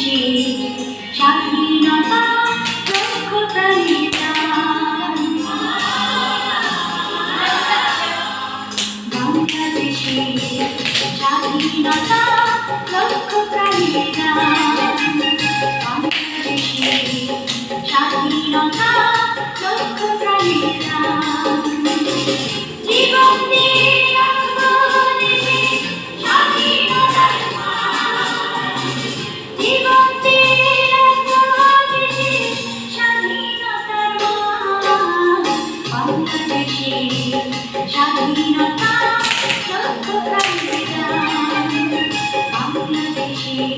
দেশে স্বাধীনতা দক্ষতায় বাংলাদেশে স্বাধীনতা লক্ষ্য প্রাণীরা বাংলাদেশে স্বাধীনতা Boga,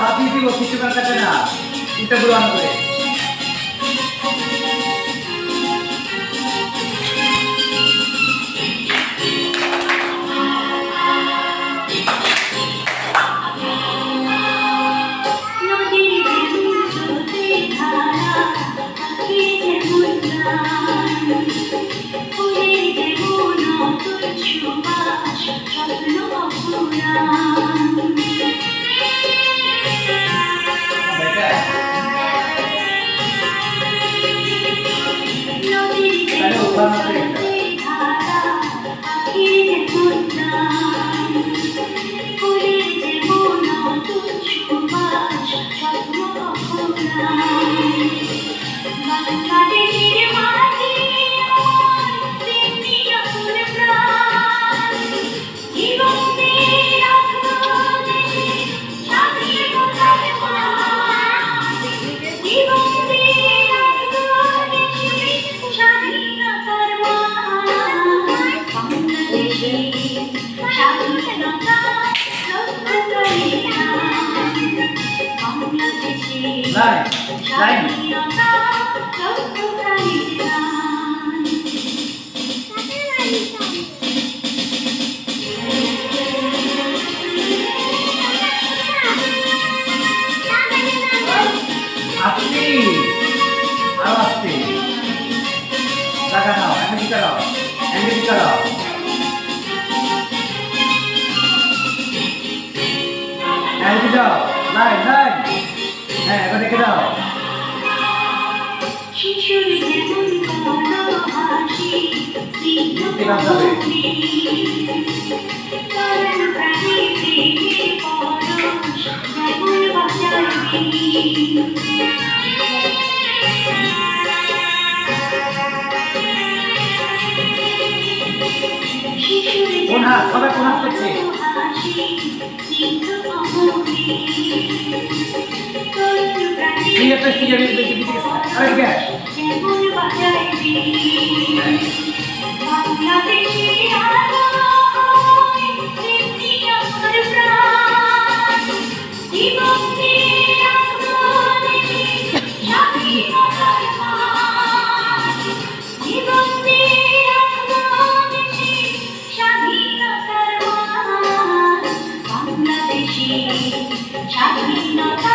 tapi itu waktu cuma kata nak. Kita berulang boleh. Line line আস্তে আরও আস্তে টাকা দাও এখানে দাও এখানে দাও এখানে দাও লাইন লাইন হ্যাঁ এটা দেখে দাও কোন হাত সবাই কোন হাত করছে? এই একটা সিগারেট বেশি দিকে আরে কে স্বাধীনতা